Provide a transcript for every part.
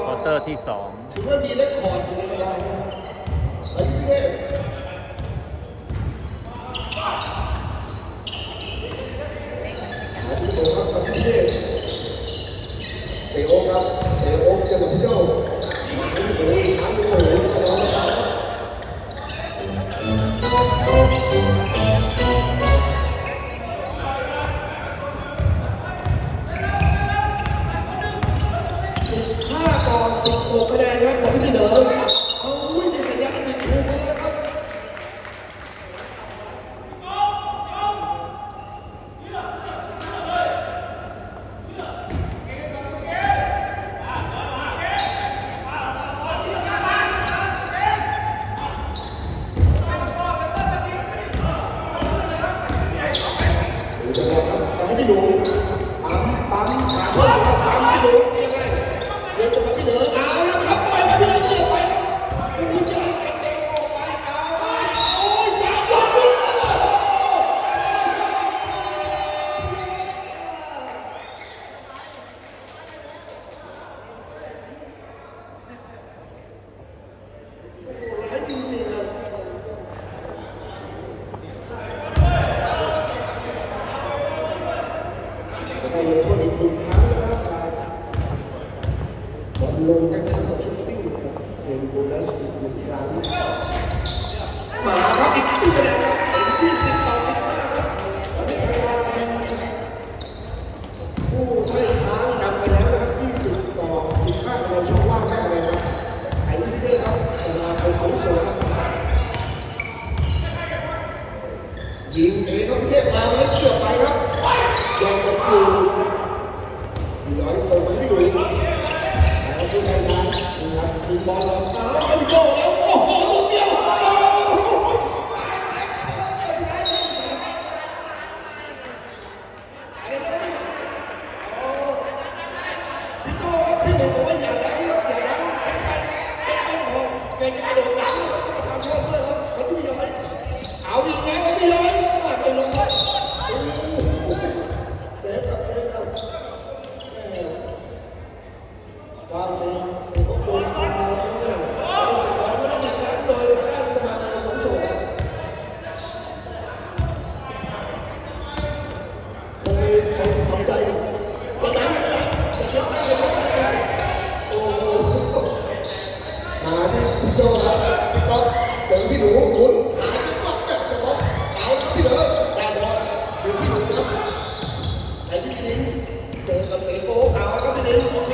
ควอเตอร์ที่สองถือว่ามีเลคคอร์ดอยู่ในเวลานี้ไปเรื่อยๆเสียโอครับเสียโอจะลงเจ้า Thank you.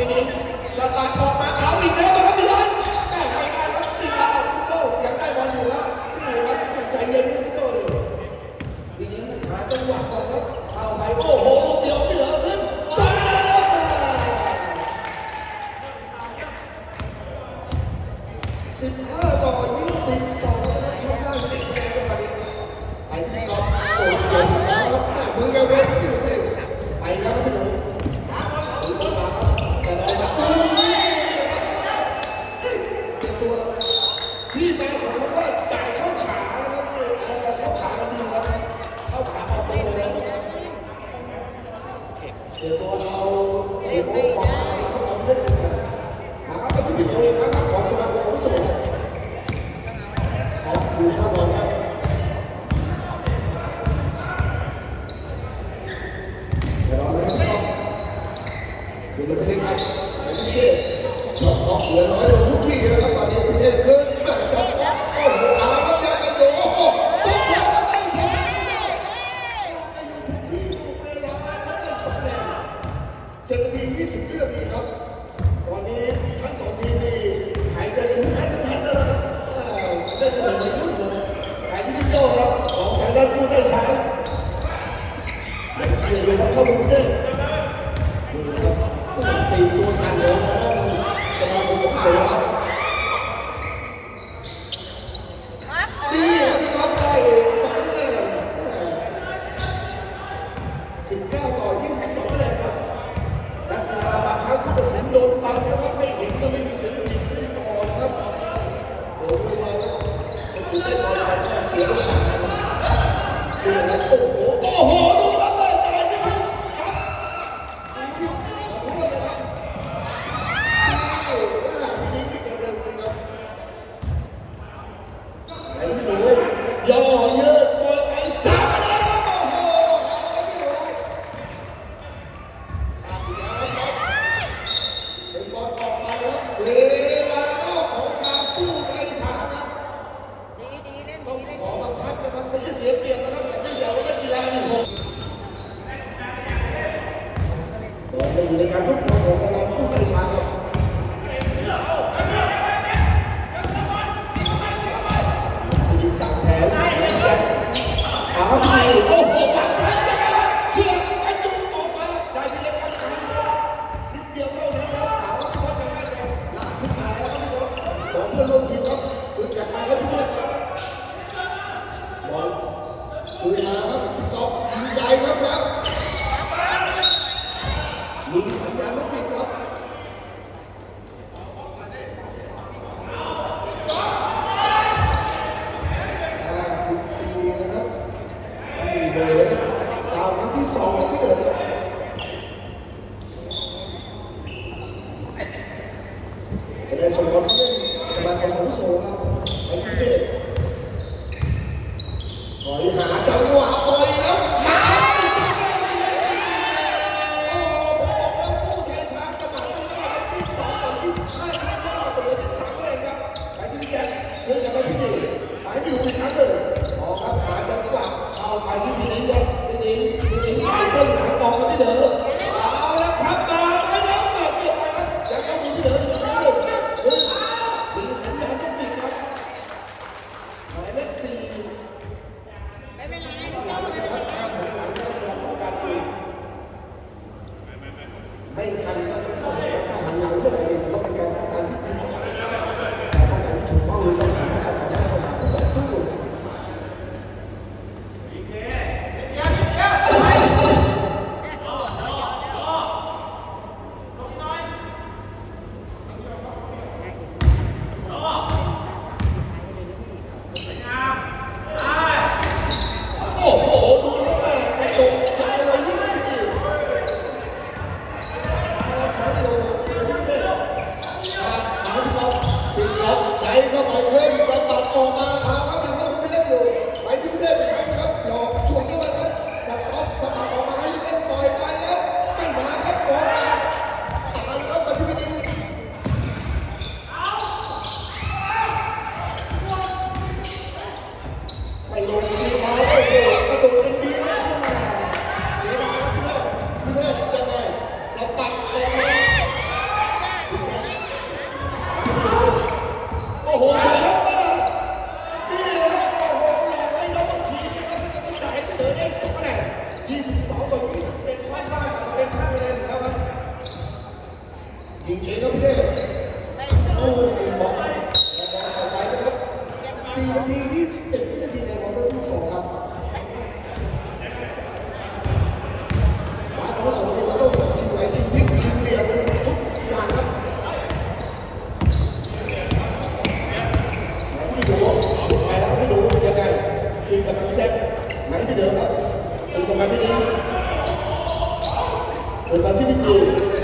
何で見てるの?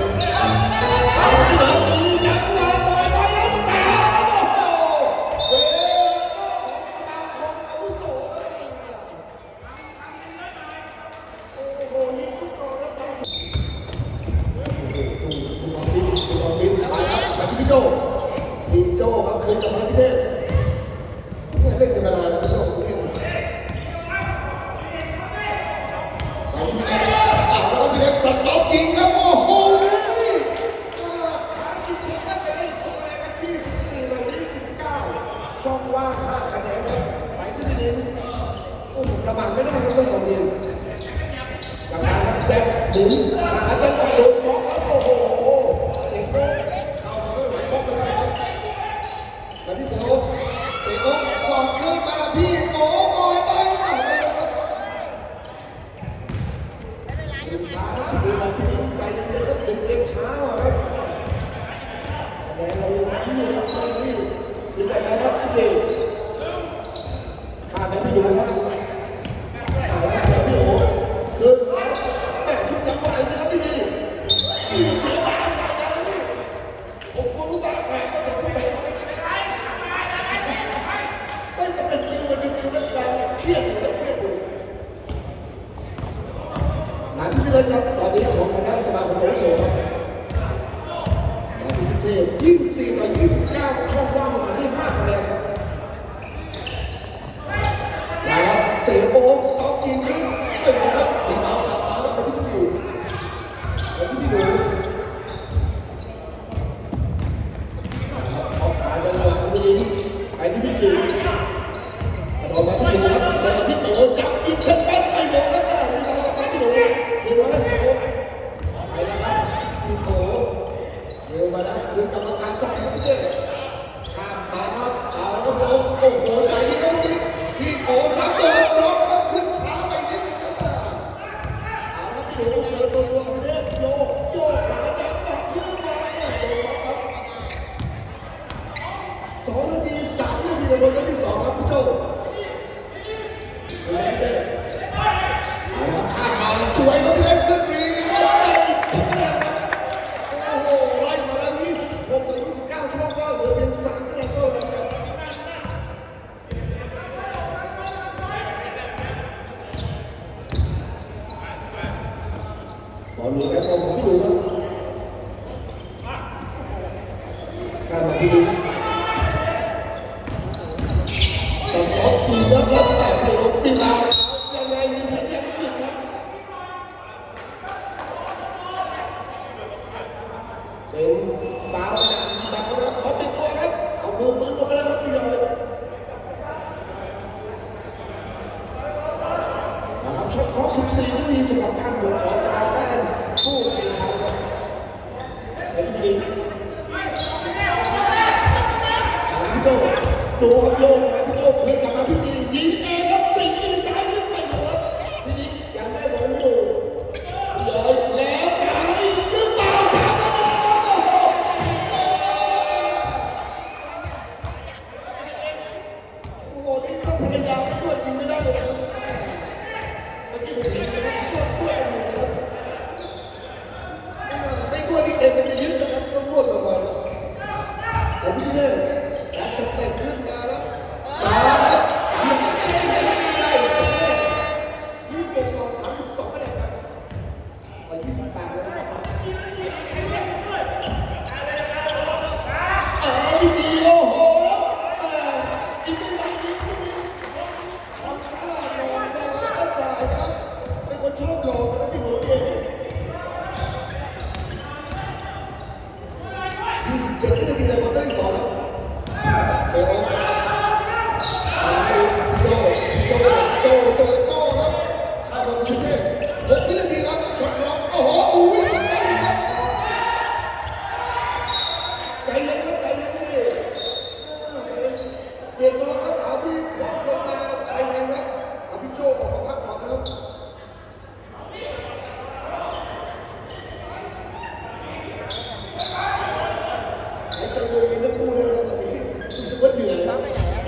ไม่สเดุลกับการรับแจ็คหมุนอาจจะไปหลุด Thank you. Olha những cái câu hỏi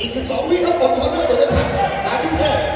อีก 12 วิครับอดทนนะตัวเล็กครับมาที่เพื่อน